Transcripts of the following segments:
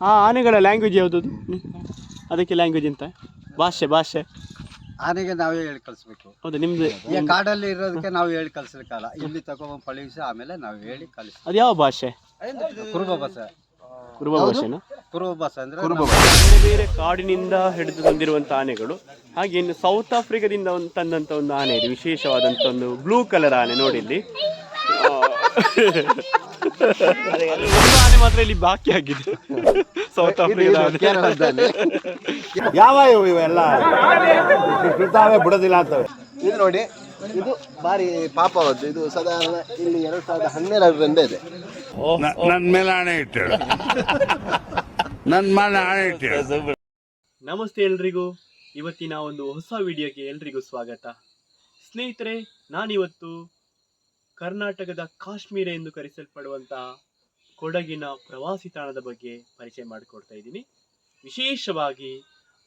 ಆ ಆನೆಗಳ ಲ್ಯಾಂಗ್ವೇಜ್ ಯಾವುದು ಅದಕ್ಕೆ ಲ್ಯಾಂಗ್ವೇಜ್ ಅಂತ. ಭಾಷೆ ಭಾಷೆ. ಆನೆಗೆ ನಾವೇ ಹೇಳಿ ಕಳಿಸ್ಬೇಕು. ಹೌದು ನಿಮ್ದು ಈ ಕಾಡಲ್ಲಿ ಇರೋದಕ್ಕೆ ನಾವು ಹೇಳಿ ಕಲಿಸ್ಲಿಕ್ಕಲ್ಲ ಇಲ್ಲಿ ತಗೊಂಡ್ ಪಳಗಿಸಿ ಆಮೇಲೆ ನಾವು ಹೇಳಿ ಕಳಿಸ್ ಅದು ಯಾವ ಭಾಷೆ? ಕುರುಬ ಭಾಷೆ ಕುರುಬ ಭಾಷೆನಾ ಕುರುಬ ಭಾಷೆ ಅಂದ್ರೆ ಬೇರೆ ಬೇರೆ ಕಾಡಿನಿಂದ ಹಿಡಿದು ತಂದಿರುವಂಥ ಆನೆಗಳು. ಹಾಗೆ ಇನ್ನು ಸೌತ್ ಆಫ್ರಿಕಾದಿಂದ ಒಂದು ತಂದಂಥ ಒಂದು ಆನೆ ಇದೆ. ವಿಶೇಷವಾದಂಥ ಒಂದು ಬ್ಲೂ ಕಲರ್ ಆನೆ ನೋಡಿ ಇಲ್ಲಿ. ಆನೆ ಮಾತ್ರ ಇಲ್ಲಿ ಬಾಕಿ ಆಗಿದೆ. ಸೌತ್ ಆಫ್ರಿಕಾದ ಆನೆ ಯಾವ ಇವು ಇವೆಲ್ಲ? ಬಿಡ್ತಾವೆ ಬಿಡೋದಿಲ್ಲ ಅಂತ. ಇದು ನೋಡಿ ಇದು ಬಾರಿ ಪಾಪವದ್ದು. ಇದು ಸಾಧಾರಣ ಇಲ್ಲಿ ಎರಡ್ ಸಾವಿರದ ಹನ್ನೆರಡರಿಂದ ಇದೆ. ನನ್ನ ಮೇಲೆ ಆಣೆ ಇಟ್ಟು ನನ್ನ ಮೇಲೆ ಆಣೆ ಇಟ್ಟು ನಮಸ್ತೆ ಎಲ್ರಿಗೂ. ಇವತ್ತಿನ ಒಂದು ಹೊಸ ವಿಡಿಯೋಗೆ ಎಲ್ರಿಗೂ ಸ್ವಾಗತ. ಸ್ನೇಹಿತರೆ ನಾನಿವತ್ತು ಕರ್ನಾಟಕದ ಕಾಶ್ಮೀರ ಎಂದು ಕರೆಸಲ್ಪಡುವಂತಹ ಕೊಡಗಿನ ಪ್ರವಾಸಿ ತಾಣದ ಬಗ್ಗೆ ಪರಿಚಯ ಮಾಡಿಕೊಡ್ತಾ ಇದ್ದೀನಿ. ವಿಶೇಷವಾಗಿ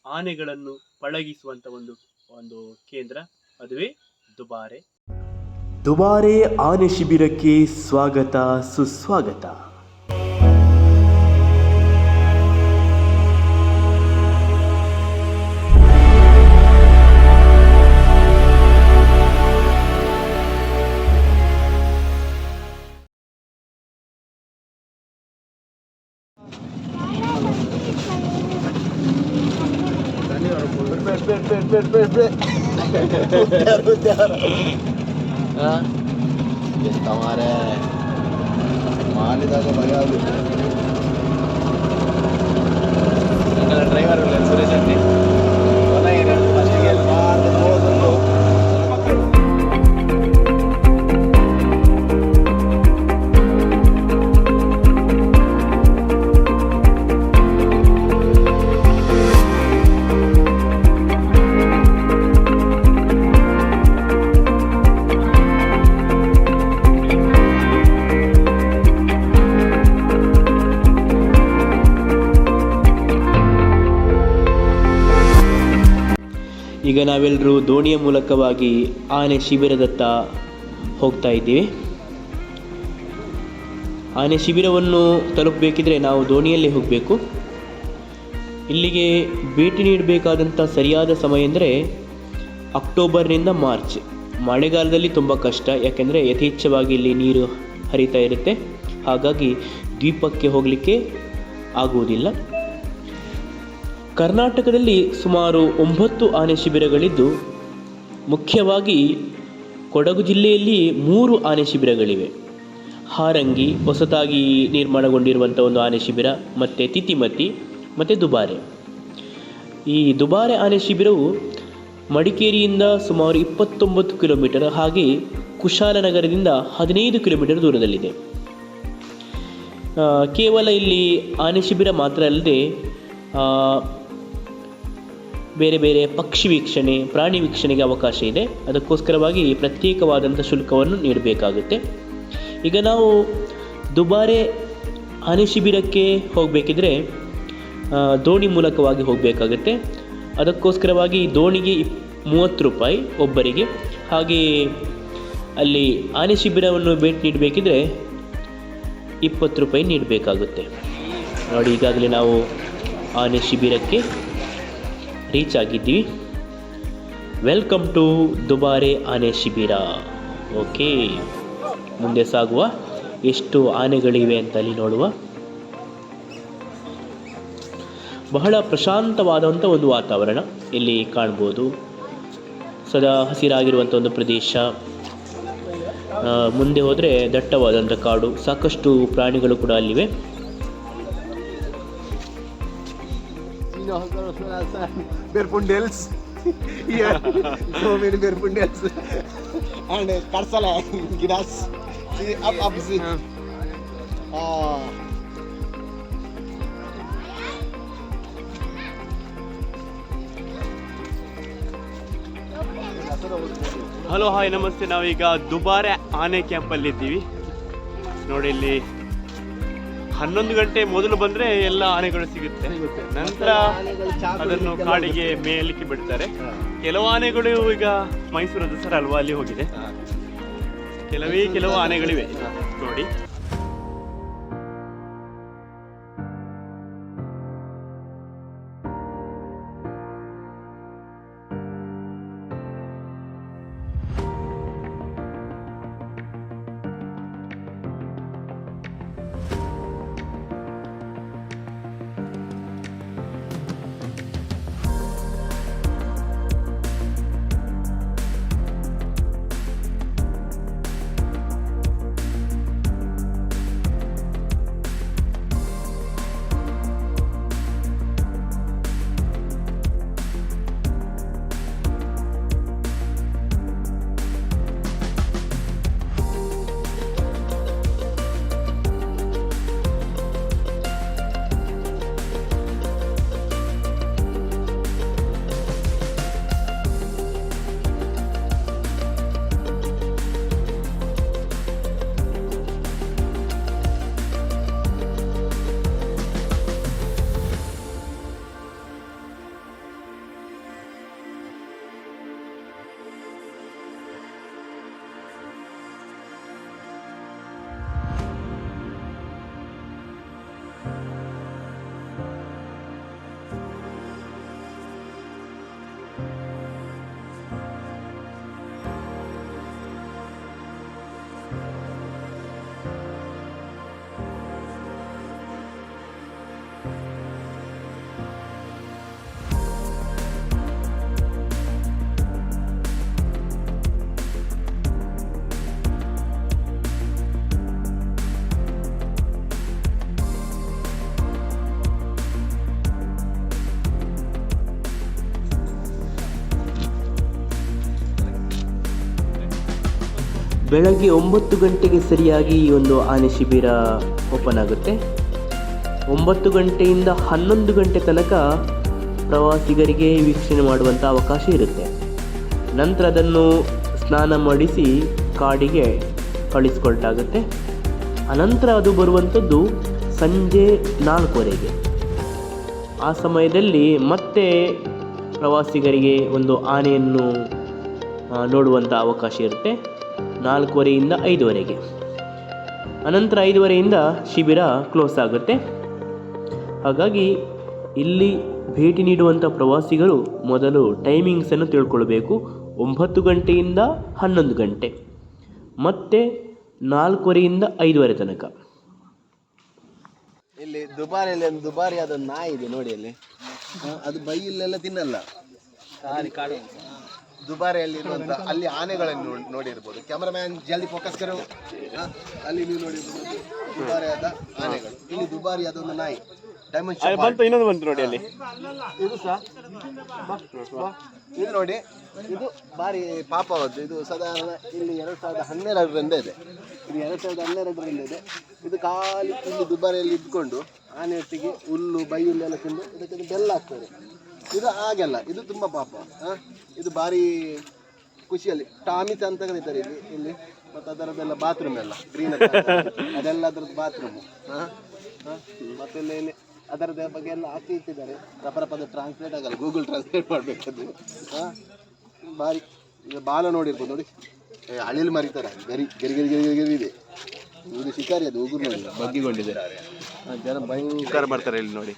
ಆನೆಗಳನ್ನು ಪಳಗಿಸುವಂಥ ಒಂದು ಒಂದು ಕೇಂದ್ರ, ಅದುವೇ ದುಬಾರೆ. ದುಬಾರೆ ಆನೆ ಶಿಬಿರಕ್ಕೆ ಸ್ವಾಗತ, ಸುಸ್ವಾಗತ. ನಾವೆಲ್ಲರೂ ದೋಣಿಯ ಮೂಲಕವಾಗಿ ಆನೆ ಶಿಬಿರದತ್ತ ಹೋಗ್ತಾ ಇದ್ದೀವಿ. ಆನೆ ಶಿಬಿರವನ್ನು ತಲುಪಬೇಕಿದ್ರೆ ನಾವು ದೋಣಿಯಲ್ಲೇ ಹೋಗಬೇಕು. ಇಲ್ಲಿಗೆ ಭೇಟಿ ನೀಡಬೇಕಾದಂಥ ಸರಿಯಾದ ಸಮಯ ಅಂದರೆ ಅಕ್ಟೋಬರ್ನಿಂದ ಮಾರ್ಚ್. ಮಳೆಗಾಲದಲ್ಲಿ ತುಂಬ ಕಷ್ಟ, ಯಾಕೆಂದರೆ ಯಥೇಚ್ಛವಾಗಿ ಇಲ್ಲಿ ನೀರು ಹರಿತಾ ಇರುತ್ತೆ. ಹಾಗಾಗಿ ದ್ವೀಪಕ್ಕೆ ಹೋಗಲಿಕ್ಕೆ ಆಗುವುದಿಲ್ಲ. ಕರ್ನಾಟಕದಲ್ಲಿ ಸುಮಾರು ಒಂಬತ್ತು ಆನೆ ಶಿಬಿರಗಳಿದ್ದು, ಮುಖ್ಯವಾಗಿ ಕೊಡಗು ಜಿಲ್ಲೆಯಲ್ಲಿ ಮೂರು ಆನೆ ಶಿಬಿರಗಳಿವೆ. ಹಾರಂಗಿ, ಹೊಸತಾಗಿ ನಿರ್ಮಾಣಗೊಂಡಿರುವಂಥ ಒಂದು ಆನೆ ಶಿಬಿರ, ಮತ್ತು ತಿತಿಮತಿ, ಮತ್ತು ದುಬಾರೆ. ಈ ದುಬಾರೆ ಆನೆ ಶಿಬಿರವು ಮಡಿಕೇರಿಯಿಂದ ಸುಮಾರು ಇಪ್ಪತ್ತೊಂಬತ್ತು ಕಿಲೋಮೀಟರ್ ಹಾಗೆ ಕುಶಾಲನಗರದಿಂದ ಹದಿನೈದು ಕಿಲೋಮೀಟರ್ ದೂರದಲ್ಲಿದೆ. ಕೇವಲ ಇಲ್ಲಿ ಆನೆ ಶಿಬಿರ ಮಾತ್ರ ಅಲ್ಲದೆ ಬೇರೆ ಬೇರೆ ಪಕ್ಷಿ ವೀಕ್ಷಣೆ, ಪ್ರಾಣಿ ವೀಕ್ಷಣೆಗೆ ಅವಕಾಶ ಇದೆ. ಅದಕ್ಕೋಸ್ಕರವಾಗಿ ಪ್ರತ್ಯೇಕವಾದಂಥ ಶುಲ್ಕವನ್ನು ನೀಡಬೇಕಾಗುತ್ತೆ. ಈಗ ನಾವು ದುಬಾರೆ ಆನೆ ಶಿಬಿರಕ್ಕೆ ಹೋಗಬೇಕಿದ್ರೆ ದೋಣಿ ಮೂಲಕವಾಗಿ ಹೋಗಬೇಕಾಗುತ್ತೆ. ಅದಕ್ಕೋಸ್ಕರವಾಗಿ ದೋಣಿಗೆ ಇಪ್, ಮೂವತ್ತು ರೂಪಾಯಿ ಒಬ್ಬರಿಗೆ. ಹಾಗೆ ಅಲ್ಲಿ ಆನೆ ಶಿಬಿರವನ್ನು ಭೇಟಿ ನೀಡಬೇಕಿದ್ರೆ ಇಪ್ಪತ್ತು ರೂಪಾಯಿ ನೀಡಬೇಕಾಗುತ್ತೆ. ನೋಡಿ, ಈಗಾಗಲೇ ನಾವು ಆನೆ ಶಿಬಿರಕ್ಕೆ ರೀಚ್ ಆಗಿದ್ದೀವಿ. ವೆಲ್ಕಮ್ ಟು ದುಬಾರೆ ಆನೆ ಶಿಬಿರ. ಓಕೆ ಮುಂದೆ ಸಾಗುವ ಎಷ್ಟು ಆನೆಗಳಿವೆ ಅಂತ ಅಲ್ಲಿ ನೋಡುವ. ಬಹಳ ಪ್ರಶಾಂತವಾದಂಥ ಒಂದು ವಾತಾವರಣ ಇಲ್ಲಿ ಕಾಣ್ಬೋದು. ಸದಾ ಹಸಿರಾಗಿರುವಂಥ ಒಂದು ಪ್ರದೇಶ. ಮುಂದೆ ಹೋದರೆ ದಟ್ಟವಾದಂಥ ಕಾಡು. ಸಾಕಷ್ಟು ಪ್ರಾಣಿಗಳು ಕೂಡ ಅಲ್ಲಿವೆ. Berpundels. yeah, so many berpundels. and uh, karsala, giras. See, up, up, see. Ah. Hello hi ನಮಸ್ತೆ ನಾವೀಗ ದುಬಾರೆ ಆನೆ ಕ್ಯಾಂಪಲ್ಲಿದ್ದೀವಿ ನೋಡಿ ಇಲ್ಲಿ ಹನ್ನೊಂದು ಗಂಟೆ ಮೊದಲು ಬಂದ್ರೆ ಎಲ್ಲ ಆನೆಗಳು ಸಿಗುತ್ತೆ. ನಂತರ ಅದನ್ನು ಕಾಡಿಗೆ ಮೇಯಲಿಕ್ಕೆ ಬಿಡ್ತಾರೆ. ಕೆಲವು ಆನೆಗಳು ಈಗ ಮೈಸೂರು ದಸರಾ ಅಲ್ವಾ ಅಲ್ಲಿ ಹೋಗಿದೆ. ಕೆಲವೇ ಕೆಲವು ಆನೆಗಳಿವೆ. ನೋಡಿ. ಬೆಳಗ್ಗೆ ಒಂಬತ್ತು ಗಂಟೆಗೆ ಸರಿಯಾಗಿ ಈ ಒಂದು ಆನೆ ಶಿಬಿರ ಓಪನ್ ಆಗುತ್ತೆ. ಒಂಬತ್ತು ಗಂಟೆಯಿಂದ ಹನ್ನೊಂದು ಗಂಟೆ ತನಕ ಪ್ರವಾಸಿಗರಿಗೆ ವೀಕ್ಷಣೆ ಮಾಡುವಂಥ ಅವಕಾಶ ಇರುತ್ತೆ. ನಂತರ ಅದನ್ನು ಸ್ನಾನ ಮಾಡಿಸಿ ಕಾಡಿಗೆ ಕಳಿಸ್ಕೊಳ್ತಾಗುತ್ತೆ. ಅನಂತರ ಅದು ಬರುವಂಥದ್ದು ಸಂಜೆ ನಾಲ್ಕುವರೆಗೆ. ಆ ಸಮಯದಲ್ಲಿ ಮತ್ತೆ ಪ್ರವಾಸಿಗರಿಗೆ ಒಂದು ಆನೆಯನ್ನು ನೋಡುವಂಥ ಅವಕಾಶ ಇರುತ್ತೆ. ನಾಲ್ಕುವರೆಯಿಂದ ಐದುವರೆಗೆ. ಅನಂತರ ಐದುವರೆಯಿಂದ ಶಿಬಿರ ಕ್ಲೋಸ್ ಆಗುತ್ತೆ. ಹಾಗಾಗಿ ಇಲ್ಲಿ ಭೇಟಿ ನೀಡುವಂಥ ಪ್ರವಾಸಿಗರು ಮೊದಲು ಟೈಮಿಂಗ್ಸನ್ನು ತಿಳ್ಕೊಳ್ಬೇಕು. ಒಂಬತ್ತು ಗಂಟೆಯಿಂದ ಹನ್ನೊಂದು ಗಂಟೆ. ಮತ್ತೆ ನಾಲ್ಕುವರೆಯಿಂದ ಐದುವರೆ ತನಕ. ಇಲ್ಲಿ ದುಬಾರಿಯಲ್ಲಿ ಒಂದು ದುಬಾರಿ ಆದ ನಾಯಿ ಇದೆ ನೋಡಿ ಅಲ್ಲಿ. ಅದು ಬೈಯಲ್ಲೆಲ್ಲ ತಿನ್ನಲ್ಲ. ದುಬಾರಿಯಲ್ಲಿ ಇರುವಂತ ಅಲ್ಲಿ ಆನೆಗಳನ್ನು ನೋಡಿರ್ಬೋದು. ಕ್ಯಾಮರಾಮ್ಯಾನ್ ಜಲ್ದಿ ಫೋಕಸ್ ಕರು. ಅಲ್ಲಿ ನೀವು ನೋಡಿರ್ಬೋದು. ದುಬಾರಿಯಾದ ಆನೆಗಳು. ಇಲ್ಲಿ ದುಬಾರಿಯಾದ ಒಂದು ನಾಯಿ. ಡೈಮಂಡ್ ಬಂತು ಇನ್ನೊಂದು ಬಂತು ನೋಡಿ ಅಲ್ಲಿ. ಇದು ಸಹ. ಇದು ನೋಡಿ ಇದು ಭಾರಿ ಪಾಪವದ್ದು. ಇದು ಸಾಧಾರಣ ಇಲ್ಲಿ ಎರಡು ಸಾವಿರದ ಹನ್ನೆರಡರಿಂದ ಇದೆ. ಇದು ಎರಡು ಸಾವಿರದ ಹನ್ನೆರಡರಿಂದ ಇದೆ. ಇದು ಖಾಲಿ ಇಲ್ಲಿ ದುಬಾರಿಯಲ್ಲಿ ಇದ್ಕೊಂಡು ಆನೆ ಒಟ್ಟಿಗೆ ಹುಲ್ಲು ಬೈ ಹುಲ್ಲೆಲ್ಲ ತಿಂದು ಇದಕ್ಕೆ ಬೆಲ್ಲ ಹಾಕ್ತಾರೆ. ಇದು ಹಾಗೆಲ್ಲ, ಇದು ತುಂಬ ಪಾಪ? ಇದು ಭಾರಿ ಖುಷಿಯಲ್ಲಿ ಟಾಮಿತ ಅಂತ ಕರೀತಾರೆ ಇಲ್ಲಿ ಇಲ್ಲಿ, ಮತ್ತು ಅದರದ್ದೆಲ್ಲ ಬಾತ್ರೂಮ್ ಎಲ್ಲ ಗ್ರೀನ್ ಅದೆಲ್ಲ ಅದರದ್ದು ಬಾತ್ರೂಮು ಮತ್ತೆ ಇಲ್ಲಿ ಇಲ್ಲಿ ಅದರದ ಬಗ್ಗೆ ಎಲ್ಲ ಹಾಕಿ ಇಟ್ಟಿದ್ದಾರೆ. ರಪರ ಪದ ಟ್ರಾನ್ಸ್ಲೇಟ್ ಆಗಲ್ಲ ಗೂಗಲ್ ಟ್ರಾನ್ಸ್ಲೇಟ್ ಮಾಡಬೇಕದು. ಭಾರಿ, ಈಗ ಬಾಲ ನೋಡಿರ್ಬೋದು ನೋಡಿ. ಅಳಿಲ್ ಮರಿತಾರೆ, ಗರಿ ಗರಿ ಗರಿ ಗರಿ ಗರಿ ಇದೆ. ಇದು ಶಿಕಾರಿ ಅದು, ಉಗುರು ನೋಡಿ ಬಗ್ಗಿಕೊಂಡಿದ್ದಾರೆ ಜನ ಭಯಂಕರ ಬರ್ತಾರೆ ಇಲ್ಲಿ ನೋಡಿ.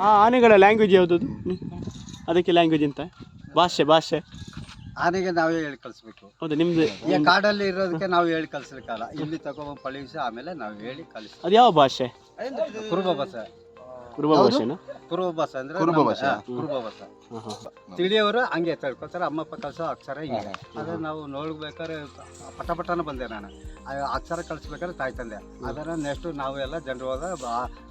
ಆ ಆನೆಗಳ ಲ್ಯಾಂಗ್ವೇಜ್ ಯಾವುದದು? ಅದಕ್ಕೆ ಲ್ಯಾಂಗ್ವೇಜ್ ಅಂತ. ಭಾಷೆ ಭಾಷೆ. ಆನೆಗೆ ನಾವೇ ಹೇಳಿ ಕಲಿಸ್ಬೇಕು ಹೌದು ನಿಮ್ದು? ಈ ಕಾಡಲ್ಲಿ ಇರೋದಕ್ಕೆ ನಾವು ಹೇಳಿ ಕಳಿಸ್ಲಿಕ್ಕಲ್ಲ ಇಲ್ಲಿ ತಗೊಂಡ್ಬಂದು ಪಳಿಸಿ ಆಮೇಲೆ ನಾವು ಹೇಳಿ ಕಳಿಸ್ ಅದು ಯಾವ ಭಾಷೆ? ಕುರುಬ ಬಸ ಕುರುಬ ಭಾಷೆನಾ? ಬಸ ಅಂದ್ರೆ ಕುರುಬ ನಮ್ಮ- ಭಾಷೆ? ಹಾ, ಕುರುಬ ಬಸ ತಿಳಿಯವರು ಹಂಗೆ ತಿಳ್ಕೊತಾರೆ ಅಮ್ಮಪ್ಪ ಕಳ್ಸೋ ಅಕ್ಷರ ಹಿಂಗೆ. ಅದೇ ನಾವು ನೋಡ್ಬೇಕಾದ್ರೆ ಪಟ ಪಟನ ಬಂದೆ ನಾನು. ಆ ಅಕ್ಷರ ಕಳಿಸ್ಬೇಕಾದ್ರೆ ತಾಯಿ ತಂದೆ. ಅದರ ನೆಕ್ಸ್ಟ್ ನಾವೆಲ್ಲ ಜನರು ಹೋದ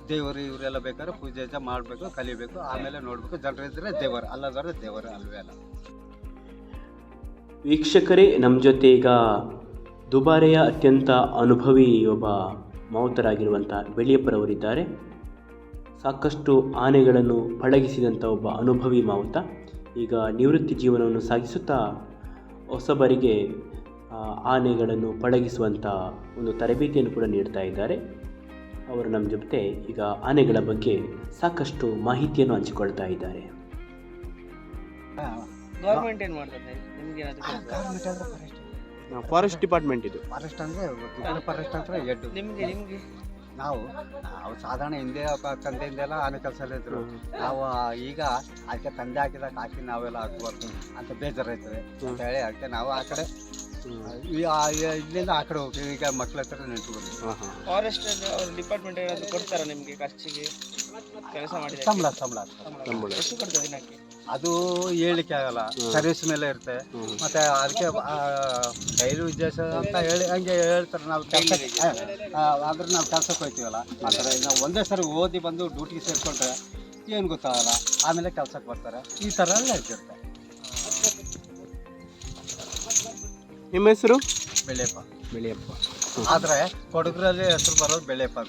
ದೇವರು ಇವರೆಲ್ಲ ಬೇಕಾದ್ರೆ ಪೂಜೆ ಗೀಜೆ ಮಾಡಬೇಕು ಕಲಿಬೇಕು. ಆಮೇಲೆ ನೋಡ್ಬೇಕು ಜನರು ಇದ್ರೆ ದೇವರು. ಅಲ್ಲದವ್ರೆ ದೇವರು ಅಲ್ವೇ ಅಲ್ಲ. ವೀಕ್ಷಕರೇ ನಮ್ಮ ಜೊತೆ ಈಗ ದುಬಾರೆಯ ಅತ್ಯಂತ ಅನುಭವಿ ಒಬ್ಬ ಮಾವುತರಾಗಿರುವಂಥ ಬೆಳಿಯಪ್ಪರವರಿದ್ದಾರೆ ಸಾಕಷ್ಟು ಆನೆಗಳನ್ನು ಪಳಗಿಸಿದಂಥ ಒಬ್ಬ ಅನುಭವಿ ಮಾವುತ. ಈಗ ನಿವೃತ್ತಿ ಜೀವನವನ್ನು ಸಾಗಿಸುತ್ತಾ ಹೊಸಬರಿಗೆ ಆನೆಗಳನ್ನು ಪಳಗಿಸುವಂಥ ಒಂದು ತರಬೇತಿಯನ್ನು ಕೂಡ ನೀಡ್ತಾ ಇದ್ದಾರೆ. ಅವರು ನಮ್ಮ ಜೊತೆ ಈಗ ಆನೆಗಳ ಬಗ್ಗೆ ಸಾಕಷ್ಟು ಮಾಹಿತಿಯನ್ನು ಹಂಚಿಕೊಳ್ತಾ ಇದ್ದಾರೆ. ಫಾರೆಸ್ಟ್ ಡಿಪಾರ್ಟ್ಮೆಂಟ್ ಇದು. ಫಾರೆಸ್ಟ್ ಅಂದ್ರೆ ಫಾರೆಸ್ಟ್ ಅಂದ್ರೆ ನಿಮಗೆ ನಿಮ್ಗೆ? ನಾವು ನಾವು ಸಾಧಾರಣ ಹಿಂದೆ ತಂದೆಯಿಂದೆಲ್ಲ ಆನೆ ಕೆಲಸದಲ್ಲಿದ್ದರು ನಾವು ಈಗ ಅದಕ್ಕೆ ತಂದೆ ಹಾಕಿದಾಗ ಹಾಕಿ ನಾವೆಲ್ಲ ಹಾಕ್ಬಾರ್ದು ಅಂತ ಬೇಜಾರಾಯ್ತದೆ. ಅಂತ ಹೇಳಿ ಅದಕ್ಕೆ ನಾವು ಆ ಕಡೆ ಇಲ್ಲಿಂದ ಆ ಕಡೆ ಹೋಗ್ತೀವಿ. ಈಗ ಮಕ್ಳ ಹತ್ರ ಹಾಂ ಫಾರೆಸ್ಟ್ ಅವ್ರ ಡಿಪಾರ್ಟ್ಮೆಂಟ್ ಏನಾದ್ರು ಕೊಡ್ತಾರ ನಿಮ್ಗೆ ಖರ್ಚಿಗೆ? ಕೆಲಸ ಮಾಡಿ ಸಂಬಳ ಸಂಬಳ ಸಂಬಳ. ಎಷ್ಟು ಕೊಡ್ತದೆ ದಿನಕ್ಕೆ? ಅದು ಹೇಳಿಕ್ಕೆ ಆಗಲ್ಲ. ಸರ್ವಿಸ್ ಮೇಲೆ ಇರುತ್ತೆ. ಮತ್ತೆ ಅದಕ್ಕೆ ಡೈಲಿ ಉದ್ದೇಶ ಅಂತ ಹೇಳಿ ಹಂಗೆ ಹೇಳ್ತಾರೆ. ನಾವು ಕೆಲಸ ಆದ್ರೆ ನಾವು ಕೆಲ್ಸಕ್ಕೆ ಹೋಗ್ತೀವಲ್ಲ. ಆ ಥರ ನಾವು ಒಂದೇ ಸರಿ ಓದಿ ಬಂದು ಡ್ಯೂಟಿಗೆ ಸೇರಿಕೊಂಡ್ರೆ ಏನು ಗೊತ್ತಾಗಲ್ಲ. ಆಮೇಲೆ ಕೆಲ್ಸಕ್ಕೆ ಬರ್ತಾರೆ. ಈ ಥರ ಎಲ್ಲ ಇರ್ತಿರುತ್ತೆ ನಿಮ್ಮ ಹೆಸರು? ಬೆಳೆಯಪ್ಪ ಬೆಳೆಯಪ್ಪ ಆದ್ರೆ ಕೊಡಗರಲ್ಲಿ ಹೆಸರು ಬರೋದು ಬೆಳೆಯಪ್ಪ.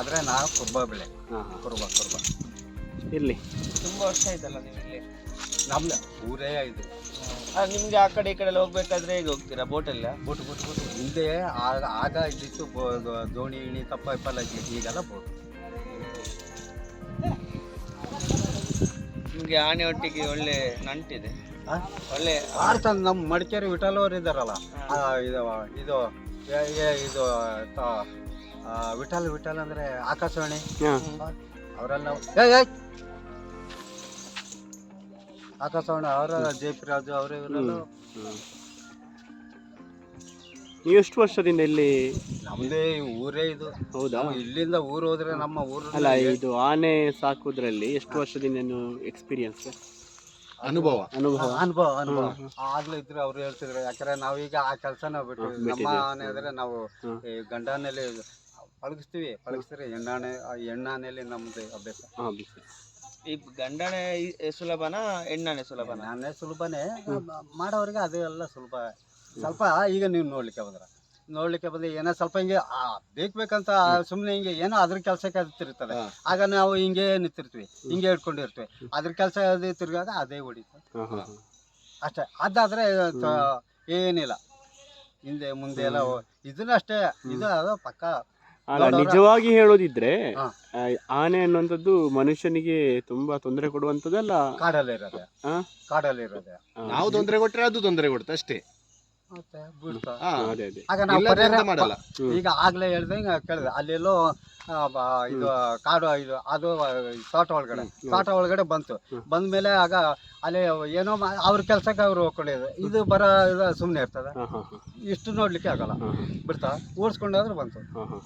ಆದ್ರೆ ನಾವು ಕುರ್ಬ ಬೆಳೆ. ಹಾಂ ಹಾಂ. ಕುರ್ಬ ಕುರ್ಬ ಇರಲಿ ತುಂಬಾ ವರ್ಷ ಆಯ್ತಲ್ಲ ನೀವು? ಇಲ್ಲಿ ನಮ್ದು. ಊರೇ ಇದು ನಿಮ್ಗೆ ಆ ಕಡೆ ಈ ಕಡೆ ಎಲ್ಲ ಹೋಗ್ಬೇಕಾದ್ರೆ ಹೇಗೆ ಹೋಗ್ತೀರಾ? ಬೋಟ್ ಎಲ್ಲ ಬೋಟ್ ಬುಟ್ಟು ಬುಟ್ಟು ಹಿಂದೆ ಆಗ ಆಗ ಇದ್ದಿತ್ತು ಬೋ- ದೋ- ದೋಣಿ ಇಣಿ ತಪ್ಪ ಇಪ್ಪಲ್ಲ ಈಗೆಲ್ಲ ಬೋಟ್ ನಿಮ್ಗೆ ಆನೆ ಒಟ್ಟಿಗೆ ಒಳ್ಳೆ ನಂಟಿದೆ. ಆ? ಒಳ್ಳೆ ಆಡ್ತಾನೆ. ನಮ್ಮ ಮಡಿಕೇರಿ ವಿಠಲ್ ಅವ್ರು ಇದ್ದಾರಲ್ಲ. ಆ, ಇದು ಇದು ಏ- ಏ- ಇದು ತ- ಆ, ವಿಠಲ್ ವಿಠಲ್ ಅಂದ್ರೆ ಆಕಾಶವಾಣಿ. ಅವರೆಲ್ಲ ಏ ಏ! ಆಕಾಶವಾಣಿ ಅವರ ಜೆ ಪಿ ರಾಜು ಅವರೇ ನೀವು ಎಷ್ಟು ವರ್ಷದಿಂದ ಇಲ್ಲಿ? ನಮ್ದೇ ಊರೇ ಇದು. ಹೌದಾ? ಇಲ್ಲಿಂದ ಊರು ಹೋದ್ರೆ ನಮ್ಮ ಊರು ಅಲ್ಲ ಇದು ಆನೆ ಸಾಕುದ್ರಲ್ಲಿ ಎಷ್ಟು ವರ್ಷದಿಂದ ಏನು ಎಕ್ಸ್ಪೀರಿಯನ್ಸ್ ಅನುಭವ. ಅನುಭವ. ಅನುಭವ ಅನುಭವ. ಆಗ್ಲೂ ಇದ್ರೆ ಅವ್ರು ಹೇಳ್ತಿದ್ರು ಯಾಕಂದ್ರೆ ನಾವೀಗ ಆ ಕೆಲಸನ ಬಿಟ್ಟು ನಮ್ಮ ಆನೆ ಆದ್ರೆ ನಾವು ಗಂಡಾನೆಲೆ ಪಳಗಿಸ್ತೀವಿ. ಪಳಗಿಸಿದ್ರೆ ಎಣ್ಣಾಣೆ ಆ ಎಣ್ಣಾನೆಲೆ ನಮ್ದು ಅಭ್ಯಾಸ. ಈ ಗಂಡನೆ ಸುಲಭನ ಹೆಣ್ಣನೇ ಸುಲಭನ? ನಾನೇ ಸುಲಭನೇ. ಮಾಡೋರಿಗೆ ಅದು ಎಲ್ಲ ಸುಲಭ. ಸ್ವಲ್ಪ ಈಗ ನೀವು ನೋಡ್ಲಿಕ್ಕೆ ಹೋದ್ರ ನೋಡ್ಲಿಕ್ಕೆ ಬಂದ್ರೆ ಏನೋ ಸ್ವಲ್ಪ ಹಿಂಗೆ ಆ, ಬೇಕ್ ಬೇಕಂತ ಸುಮ್ಮನೆ ಹಿಂಗೆ ಏನೋ ಅದ್ರ ಕೆಲಸಕ್ಕೆ ಅದು ತಿರುಗ್ತದೆ. ಆಗ ನಾವು ಹಿಂಗೆ ನಿಂತಿರ್ತೀವಿ ಹಿಂಗೆ ಇಟ್ಕೊಂಡಿರ್ತೀವಿ ಅದ್ರ ಕೆಲಸ ಅದು ತಿರುಗಾಗ ಅದೇ ಹೊಡಿತು. ಅಷ್ಟೇ. ಅದಾದ್ರೆ ತ- ಏನಿಲ್ಲ. ಹಿಂದೆ ಮುಂದೆ ಎಲ್ಲ ಇದನ್ನ ಅಷ್ಟೇ ಇದು ಅದು ಪಕ್ಕ ಅಲ್ಲ ನಿಜವಾಗಿ ಹೇಳೋದಿದ್ರೆ ಆನೆ ಅನ್ನುವಂಥದ್ದು ಮನುಷ್ಯನಿಗೆ ತುಂಬಾ ತೊಂದರೆ ಕೊಡುವಂಥದ್ದಲ್ಲ ಕಾಡಲ್ಲಿ ಇರೋದೆ. ಕಾಡಲ್ಲೇ ಕಾಡಲ್ಲಿ ಇರೋದೆ. ನಾವು ತೊಂದರೆ ಕೊಟ್ರೆ ಅದು ತೊಂದರೆ ಕೊಡುತ್ತೆ ಅಷ್ಟೇ. ಮತ್ತೆ ಬಿಡ್ತಾ ಹಾ. ಅದೇ ಅದೇ. ಆಗ ನಾವು ಇಲ್ಲದ್ರೆ ಎಂತ ಪರಿಹಾರ- ಮಾಡಲ್ಲ ಈಗ ಆಗ್ಲೇ ಹೇಳ್ದಂಗೆ ಕೇಳಿದೆ ಅಲ್ಲೆಲ್ಲೋ ಆ, ಬ- ಇದು ಕಾಡು ಇದು ಅದು ತೋಟ ಒಳಗಡೆ ತೋಟ ಒಳಗಡೆ ಬಂತು. ಬಂದ್ಮೇಲೆ ಆಗ ಅಲ್ಲಿ ಏನೋ ಮಾ- ಅವ್ರ ಕೆಲ್ಸಕ್ಕೆ ಅವ್ರು ಹೋಗ್ಕೊಂಡಿದ್ರು. ಇದು ಬರ ಸುಮ್ನೆ ಸುಮ್ಮನೆ ಇರ್ತದೆ. ಹಾ, ಹಾ, ಹಾ, ಇಷ್ಟು ನೋಡ್ಲಿಕ್ಕೆ ಆಗಲ್ಲ. ಬಿಡ್ತಾ ಓಡಿಸ್ಕೊಂಡಾದ್ರೂ ಬಂತು. ಹಾ, ಹಾ.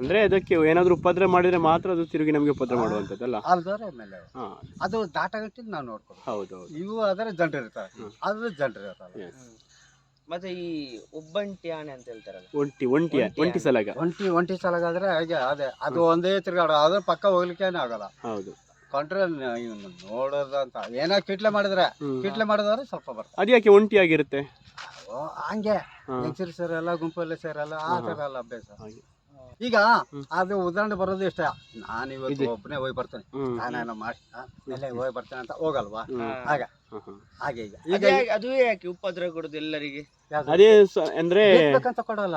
ಅಂದ್ರೆ ಅದಕ್ಕೆ ಏನಾದ್ರು ಉಪದ್ರ ಮಾಡಿದ್ರೆ ಮಾತ್ರ ಅದು ತಿರುಗಿ ನಮಗೆ ಉಪದ್ರ ಮಾಡುವಂತದ್ದಲ್ಲ ಅಲ್ದವ್ರೆ ಮೇಲೆ ಹಾ. ಅದು ದಾಟಗಟ್ಟಿ ನಾವು ನೋಡ್ಕೊಂಡು ಹೌದು ಹೌದು ಇವು ಆದರೆ ಜನರು ಇರ್ತಾರೆ. ಹ್ಮ್. ಅದು ಜನರು ಇರ್ತಾರೆ Yes. ಮತ್ತೆ ಈ ಒಬ್ಬಂಟಿ ಆನೆ ಅಂತ ಹೇಳ್ತಾರಲ್ಲ? ಒಂಟಿ ಒಂಟಿ ಒಂಟಿ ಸಲಗ. ಒಂಟಿ ಒಂಟಿ ಸಲಗಾದ್ರೆ ಹಾಗೆ ಅದೇ ಅದು ಒಂದೇ ತಿರ್ಗಾಡ ಅದ್ರ ಪಕ್ಕ ಹೋಗ್ಲಿಕ್ಕೆ ಆಗಲ್ಲ. ಹೌದು. ಕಂಟ್ರೋಲ್ ಇವನು ನೋಡೋದಂತ. ಏನೋ ಕಿಟ್ಲೆ ಮಾಡಿದ್ರೆ. ಹ್ಮ್. ಕಿಟ್ಲೆ ಮಾಡಿದವ್ರೆ ಸ್ವಲ್ಪ ಬರ್ತಾರೆ ಅದ್ಯಾಕೆ ಒಂಟಿ ಆಗಿರುತ್ತೆ? ಓ, ಹಂಗೆ. ಹಾ. ಗುಂಪಲ್ಲಿ ಸೇರಲ್ಲ ಆ ಥರ ಎಲ್ಲ ಅಭ್ಯಾಸ. ಹಾಗೆ. ಈಗ ಅದು ಉದಾಹರಣೆ ಬರೋದು ಇಷ್ಟ. ನಾನು ಇವತ್ತು ಒಬ್ಬನೇ ಹೋಗಿ ಬರ್ತೇನೆ. ನಾನು ನಾನೇನೋ ಮಾಡಿ ಎಲ್ಲ ಹೋಗಿ ಬರ್ತೇನೆ ಅಂತ ಹೋಗಲ್ವಾ? ಹ್ಮ್. ಹಾಗೆ ಈಗ. ಈಗ ಅದೇ ಯಾಕೆ- ಅದುವೇ ಯಾಕೆ ಉಪದ್ರ ಕೊಡುದು ಎಲ್ಲರಿಗೆ? ಅದೇ ಅಂದ್ರೆ ಬೇಕಂತ ಕೊಡಲ್ಲ.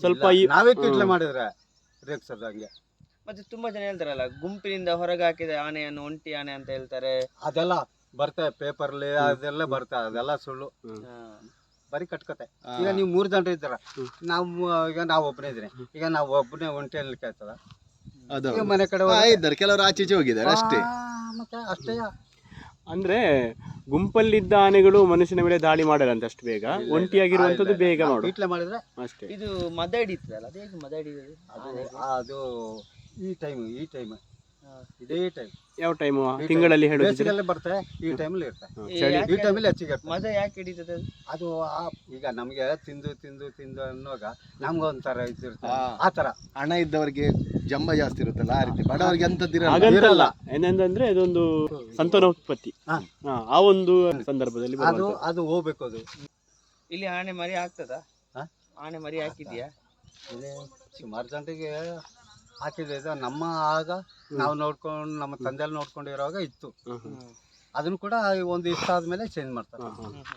ಸ್ವಲ್ಪ ನಾವೇ ಕಿಟ್ಲೆ ಮಾಡಿದ್ರೆ ರೇಗ್ಸೋದು ಹಂಗೆ. ಮತ್ತೆ ತುಂಬಾ ಜನ ಹೇಳ್ತಾರಲ್ಲ ಗುಂಪಿನಿಂದ ಹೊರಗೆ ಹಾಕಿದ ಆನೆಯನ್ನು ಒಂಟಿ ಆನೆ ಅಂತ ಹೇಳ್ತಾರೆ. ಅದೆಲ್ಲ ಬರ್ತಾ ಪೇಪರ್ಲಿ ಅದೆಲ್ಲ ಬರ್ತಾ ಅದೆಲ್ಲ ಸುಳ್ಳು. ಬರೀ ಕಟ್ಕತೆ. ಈಗ ನೀವು ಮೂರು ಜನ ಇದ್ದಾರ ನಾವು ಈಗ ನಾವು ಒಬ್ಬನೇ ಇದ್ರೆ ಈಗ ನಾವು ಒಬ್ಬನೇ ಒಂಟಿ ಅನ್ಲಿಕ್ಕೆ ಆಯ್ತದ ಈಗ ಮನೆ ಕಡೆ ಇದ್ದಾರೆ. ಕೆಲವರು ಆಚೆ ಈಚೆ ಹೋಗಿದ್ದಾರೆ ಅಷ್ಟೇ. ಮತ್ತೆ ಅಷ್ಟೇ. ಅಂದ್ರೆ ಗುಂಪಲ್ಲಿದ್ದ ಆನೆಗಳು ಮನುಷ್ಯನ ಮೇಲೆ ದಾಳಿ ಮಾಡಲ್ಲ ಅಂತ ಅಷ್ಟು ಬೇಗ? ಒಂಟಿಯಾಗಿರುವಂತದ್ದು ಬೇಗ ಮಾಡಿ. ಕಿಟ್ಲೆ ಮಾಡಿದ್ರೆ ಅಷ್ಟೇ. ಇದು ಮದ ಹಿಡಿತದಲ್ಲ ಅದು ಅದು ಈ ಟೈಮ್ ಈ ಟೈಮ್ ಇದೇ ಟೈಮ್ ಯಾವ ಟೈಮು ತಿಂಗಳಲ್ಲಿ ಹೇಳಿ ಬೇಸಿಗೆಲ್ಲೇ ಬರ್ತವೆ ಈ ಟೈಮಲ್ಲಿ ಅಲ್ಲಿ ಈ ಈ ಟೈಮಲ್ಲಿ ಹೆಚ್ಚಿಗೆ ಇರ್ತವೆ ಮಜಾ ಯಾಕೆ ಹಿಡಿತದೆ ಅದು? ಅದು ಆ- ಈಗ ನಮಗೆ ತಿಂದು ತಿಂದು ತಿಂದು ಅನ್ನುವಾಗ ನಮ್ಗೊಂಥರ ಇದಿರ್ತದೆ. ಹಾ. ಆ ಥರ. ಹಣ ಇದ್ದವರಿಗೆ ಜಂಬ ಜಾಸ್ತಿ ಇರುತ್ತಲ್ಲ ಆ ರೀತಿ. ಬಡವರಿಗೆ ಅಂತದ್ದಿರಲ್ಲ ಹಾಗಂತಲ್ಲ ಏನಂದ್ರೆ ಇದೊಂದು ಸಂತಾನೋತ್ಪತ್ತಿ. ಹಾ. ಹಾ, ಆ ಒಂದು ಸಂದರ್ಭದಲ್ಲಿ ಅದು. ಅದು ಹೋಗ್ಬೇಕು ಅದು. ಇಲ್ಲಿ ಆನೆ ಮರಿ ಆಗ್ತದಾ ಹಾ? ಆನೆ ಮರಿ ಹಾಕಿದ್ಯಾ? ಇದೆ ಸುಮಾರು ಜನರಿಗೆ ಹಾಕಿದೆ ಇದು ನಮ್ಮ ಆಗ ನಾವು ನೋಡ್ಕೊಂಡು ನಮ್ಮ ತಂದೆಯಲ್ಲಿ ನೋಡ್ಕೊಂಡಿರೋವಾಗ ಇತ್ತು. ಅದನ್ನು ಕೂಡ ಒಂದು ಇಷ್ಟ ಆದ್ಮೇಲೆ ಚೇಂಜ್ ಮಾಡ್ತಾರೆ.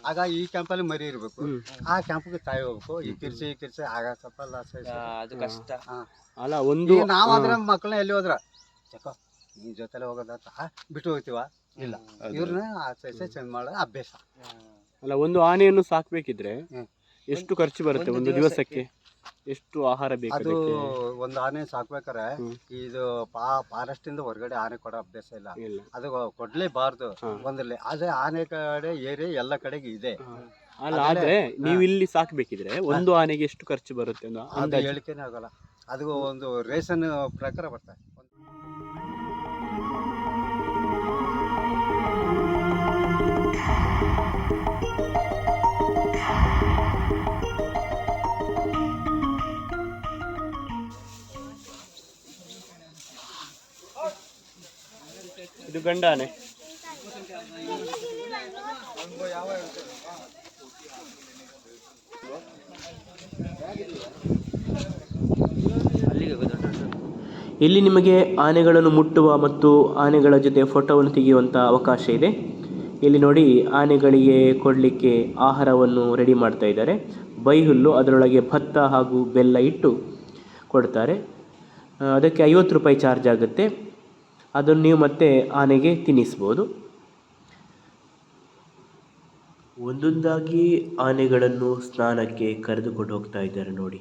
ಆಗ ಈ ಕ್ಯಾಂಪಲ್ಲಿ ಮರಿ ಇರಬೇಕು. ಆ ಕ್ಯಾಂಪ್ಗೆ ತಾಯಿ ಹೋಗ್ಬೇಕು. ಈ ಕಿರ್ಸಿ ಈ ಕಿರ್ಸಿ ಆಗ ಸ್ವಲ್ಪ ಲಾಸ್ ಆ, ಅದು ಕಷ್ಟ. ಅಲ್ಲ ಒಂದು ನಾವಾದ್ರೆ ಮಕ್ಕಳನ್ನ ಎಲ್ಲಿ ಹೋದ್ರ? ಚಕೋ ನಿನ್ ಜೊತೆಲೆ ಹೋಗೋದ ಆ, ಬಿಟ್ಟು ಹೋಗ್ತೀವ? ಇಲ್ಲ. ಇವ್ರನ್ನ ಆಚೆ ಈಚೆ ಚೇಂಜ್ ಮಾಡೋ ಅಭ್ಯಾಸ. ಅಲ್ಲ ಒಂದು ಆನೆಯನ್ನು ಸಾಕ್ಬೇಕಿದ್ರೆ ಎಷ್ಟು ಖರ್ಚು ಬರುತ್ತೆ ಒಂದು ದಿವಸಕ್ಕೆ? ಎಷ್ಟು ಆಹಾರ ಬೇಕು ಅದು ಅದಕ್ಕೆ? ಒಂದು ಆನೆ ಸಾಕ್ಬೇಕಾರೆ ಹ್ಮ್. ಇದು ಪಾ ಫಾರೆಸ್ಟ್ ಇಂದ ಹೊರಗಡೆ ಆನೆ ಕೊಡೋ ಅಭ್ಯಾಸ ಇಲ್ಲ. ಇಲ್ಲ. ಅದು ಕೊಡ್ಲೇಬಾರ್ದು ಹಾ. ಒಂದ್ರಲ್ಲಿ. ಆದ್ರೆ ಆನೆ ಕಡೆ ಏರಿ ಎಲ್ಲ ಕಡೆಗೆ ಇದೆ. ಅಲ್ಲ ಆದ್ರೆ ನೀವು ಇಲ್ಲಿ ಸಾಕ್ಬೇಕಿದ್ರೆ ಒಂದು ಆನೆಗೆ ಎಷ್ಟು ಖರ್ಚು ಬರುತ್ತೆ ಅಂತ ಅದು ಅಂದಾಜು? ಹೇಳಿಕೆನೇ ಆಗಲ್ಲ. ಅದು ಒಂದು ರೇಷನ್ ಪ್ರಕಾರ ಬರ್ತಾರೆ ಇದು ಗಂಡಾನೆ ಇಲ್ಲಿ ನಿಮಗೆ ಆನೆಗಳನ್ನು ಮುಟ್ಟುವ ಮತ್ತು ಆನೆಗಳ ಜೊತೆ ಫೋಟೋವನ್ನು ತೆಗೆಯುವಂಥ ಅವಕಾಶ ಇದೆ. ಇಲ್ಲಿ ನೋಡಿ ಆನೆಗಳಿಗೆ ಕೊಡಲಿಕ್ಕೆ ಆಹಾರವನ್ನು ರೆಡಿ ಮಾಡ್ತಾ ಇದ್ದಾರೆ. ಬೈಹುಲ್ಲು ಅದರೊಳಗೆ ಭತ್ತ ಹಾಗೂ ಬೆಲ್ಲ ಇಟ್ಟು ಕೊಡ್ತಾರೆ. ಅದಕ್ಕೆ ಐವತ್ತು ರೂಪಾಯಿ ಚಾರ್ಜ್ ಆಗುತ್ತೆ. ಅದನ್ನು ನೀವು ಮತ್ತೆ ಆನೆಗೆ ತಿನ್ನಿಸ್ಬೋದು. ಒಂದೊಂದಾಗಿ ಆನೆಗಳನ್ನು ಸ್ನಾನಕ್ಕೆ ಕರೆದುಕೊಂಡು ಹೋಗ್ತಾ ಇದ್ದಾರೆ ನೋಡಿ.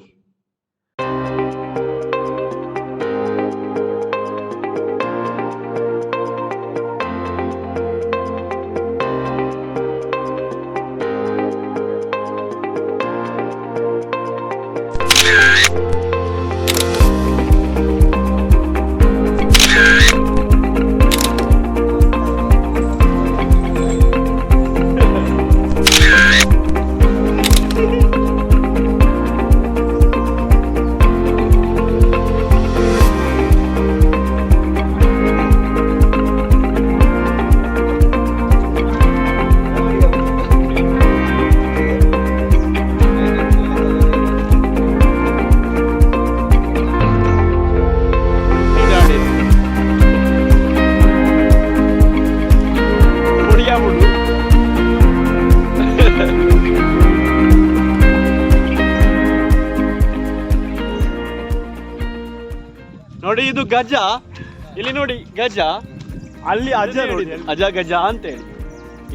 ನೋಡಿ ಇದು ಗಜ. ಇಲ್ಲಿ ನೋಡಿ ಗಜ. ಅಲ್ಲಿ ಅಜ ನೋಡಿ ಅಜ ಗಜ ಅಂತ ಹೇಳಿ.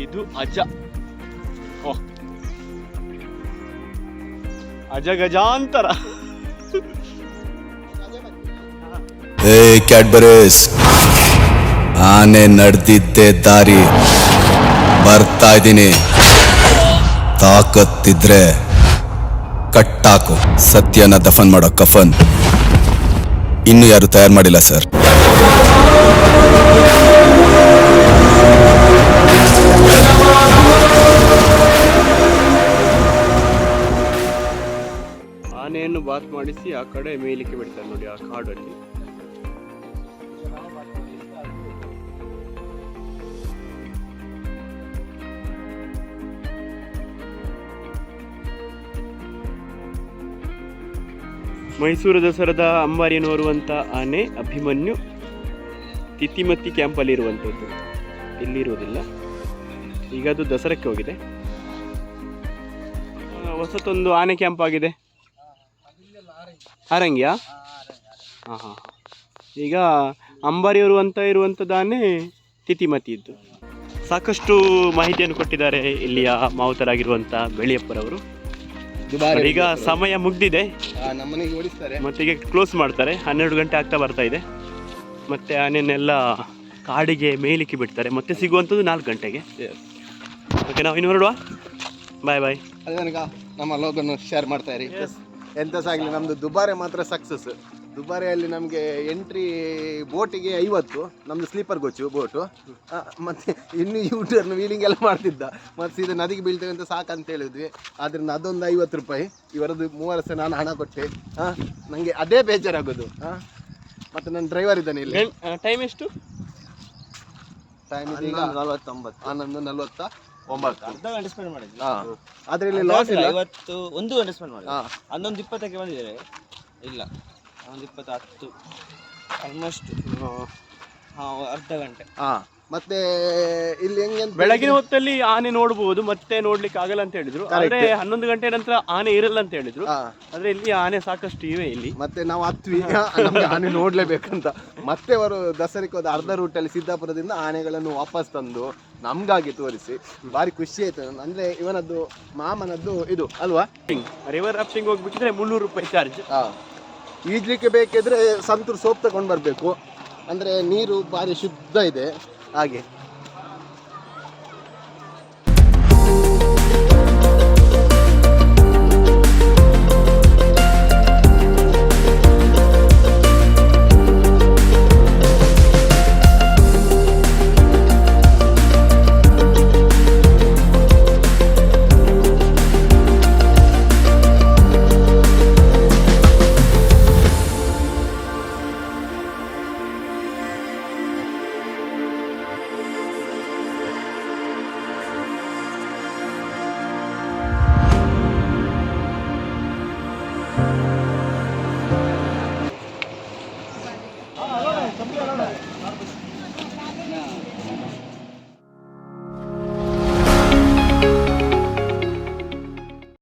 ಇದು ಅಜ. ಅಜ ಗಜಾಂತರ ಏ ಕ್ಯಾಡ್ಬರೀಸ್. ಆನೆ ನಡೆದಿದ್ದೆ ದಾರಿ. ಬರ್ತಾ ಇದ್ದೀನಿ. ತಾಕತ್ತಿದ್ರೆ ಕಟ್ಟಾಕು. ಸತ್ಯನ ದಫನ್ ಮಾಡೋ ಕಫನ್. ಇನ್ನು ಯಾರು ತಯಾರು ಮಾಡಿಲ್ಲ, ಸರ್. ಆನೆಯನ್ನು ಬಾತ್ ಮಾಡಿಸಿ ಆ ಕಡೆ ಮೇಲಿಕ್ಕೆ ಬಿಡ್ತಾರೆ ನೋಡಿ, ಆ ಕಾಡಲ್ಲಿ. ಮೈಸೂರು ದಸರಾದ ಅಂಬಾರಿಯನ್ನು ಹೊರುವಂಥ ಆನೆ ಅಭಿಮನ್ಯು ತಿತಿಮತಿ ಕ್ಯಾಂಪಲ್ಲಿ ಇರುವಂಥದ್ದು ಇಲ್ಲಿರುವುದಿಲ್ಲ. ಈಗ ಅದು ದಸರಕ್ಕೆ ಹೋಗಿದೆ. ಹೊಸತೊಂದು ಆನೆ ಕ್ಯಾಂಪ್ ಆಗಿದೆ ಹಾರಂಗಿಯ? ಹಾಂ ಹಾಂ ಈಗ ಅಂಬಾರಿ ಅಂತ ಇರುವಂಥದ್ದು ಆನೆ ತಿತಿಮತಿ ಇದ್ದು ಸಾಕಷ್ಟು ಮಾಹಿತಿಯನ್ನು ಕೊಟ್ಟಿದ್ದಾರೆ ಇಲ್ಲಿಯ ಮಾವುತರಾಗಿರುವಂಥ ಬೆಳಿಯಪ್ಪರವರು ದುಬಾರಿ ಈಗ ಸಮಯ ಮುಗ್ದಿದೆ. ನಮ್ಮನೆಗೆ ಓಡಿಸ್ತಾರೆ. ಮತ್ತೆ ಈಗ ಕ್ಲೋಸ್ ಮಾಡ್ತಾರೆ. ಹನ್ನೆರಡು ಗಂಟೆ ಆಗ್ತಾ ಬರ್ತಾ ಇದೆ. ಮತ್ತೆ ಆನೆಯನ್ನೆಲ್ಲ ಕಾಡಿಗೆ ಮೇಲಿಕ್ಕೆ ಬಿಡ್ತಾರೆ. ಮತ್ತೆ ಸಿಗುವಂಥದ್ದು ನಾಲ್ಕು ಗಂಟೆಗೆ. ಓಕೆ ನಾವು ಇನ್ನು ಹೊರಡುವ ಬಾಯ್ ಬಾಯ್ ಅದೇ ನಮ್ಮ ಲೋಗನ್ನು ಶೇರ್ ಮಾಡ್ತಾ ಇರಿ. ಎಂತ ಸಾಗಲಿ ನಮ್ದು ನಮ್ಮದು ದುಬಾರೆ ಮಾತ್ರ ಸಕ್ಸಸ್ ದುಬಾರೆಯಲ್ಲಿ ನಮಗೆ ಎಂಟ್ರಿ ಬೋಟಿಗೆ ಐವತ್ತು ನಮ್ಮದು ಸ್ಲೀಪರ್ ಗೊಚ್ಚು ಬೋಟು ಮತ್ತು ಇನ್ನು ಯೂಟರ್ನ್ ವೀಲಿಂಗ್ ಎಲ್ಲ ಮಾಡ್ತಿದ್ದ. ಮತ್ತು ಸೀದಾ ನದಿಗೆ ಬೀಳ್ತೇವೆ ಅಂತ ಸಾಕಂತ ಹೇಳಿದ್ವಿ. ಆದ್ದರಿಂದ ಅದೊಂದು ಐವತ್ತು ರೂಪಾಯಿ. ಇವರದ್ದು ಮೂವರು ಸಹ ನಾನು ಹಣ ಕೊಟ್ಟೆ. ಹಾಂ ನನಗೆ ಅದೇ ಬೇಜಾರಾಗೋದು. ಹಾಂ ಮತ್ತು ನನ್ನ ಡ್ರೈವರ್ ಇದ್ದಾನೆ ಇಲ್ಲಿ. ಟೈಮ್ ಎಷ್ಟು? ಟೈಮ್ ಈಗ ನಲವತ್ತೊಂಬತ್ತು. ಹನ್ನೊಂದು ನಲವತ್ತ? ಒಂಬತ್ತು. ಅರ್ಧ ಗಂಟೆ ಸ್ಪೆಂಡ್ ಮಾಡಿದ್ವಿ. ಹಾಂ ಇಲ್ಲಿ ಲಾಸ್ ಇಲ್ಲ. ಐವತ್ತು ಒಂದು ಗಂಟೆ ಸ್ಪೆಂಡ್ ಮಾಡಿ ಹಾಂ. ಹನ್ನೊಂದು ಇಪ್ಪತ್ತಕ್ಕೆ ಬಂದಿದ್ದಾರೆ. ಇಲ್ಲ. ಹನ್ನೊಂದು ಇಪ್ಪತ್ತು ಹತ್ತು ಆಲ್ಮೋಸ್ಟ್ ಹಾಂ ಅರ್ಧ ಗಂಟೆ. ಹಾ. ಮತ್ತೆ ಇಲ್ಲಿ ಹೆಂಗೆ ಅಂತ ಬೆಳಗಿನ ಹೊತ್ತಲ್ಲಿ ಆನೆ ನೋಡಬಹುದು ಮತ್ತೆ ನೋಡ್ಲಿಕ್ಕೆ ಆಗಲ್ಲ ಅಂತ ಹೇಳಿದ್ರು. ಆದ್ರೆ ಹನ್ನೊಂದು ಗಂಟೆ ನಂತರ ಆನೆ ಇರಲ್ಲ ಅಂತ ಹೇಳಿದ್ರು. ಹಾ. ಆದ್ರೆ ಇಲ್ಲಿ ಆನೆ ಸಾಕಷ್ಟು ಇವೆ ಇಲ್ಲಿ. ಮತ್ತೆ ನಾವು ಹತ್ವಿ. ನಮ್ಗೆ ಆನೆ ನೋಡ್ಲೇಬೇಕಂತ. ಮತ್ತೆ ಅವರು ದಸರಕ್ಕೆ ಹೋದ ಅರ್ಧ ರೂಟಲ್ಲಿ ಸಿದ್ದಾಪುರದಿಂದ ಆನೆಗಳನ್ನು ವಾಪಸ್ ತಂದು ನಮ್ಗಾಗಿ ತೋರಿಸಿ. ಭಾರಿ ಖುಷಿ ಆಯ್ತು. ಅಂದ್ರೆ ಇವನದ್ದು ಮಾಮನದ್ದು ಇದು ಅಲ್ವಾ? ರಿವರ್ ರಾಫ್ಟಿಂಗ್ ಹೋಗ್ಬೇಕಿದ್ರೆ ಮುನ್ನೂರು ರೂಪಾಯಿ ಚಾರ್ಜ್ ಹಾ. ಈಜ್ಲಿಕ್ಕೆ ಬೇಕಿದ್ರೆ ಸಂತೂರ್ ಸೋಪ್ ತಗೊಂಡು ಬರಬೇಕು. ಅಂದ್ರೆ ನೀರು ಭಾರಿ ಶುದ್ಧ ಇದೆ. ಹಾಗೆ.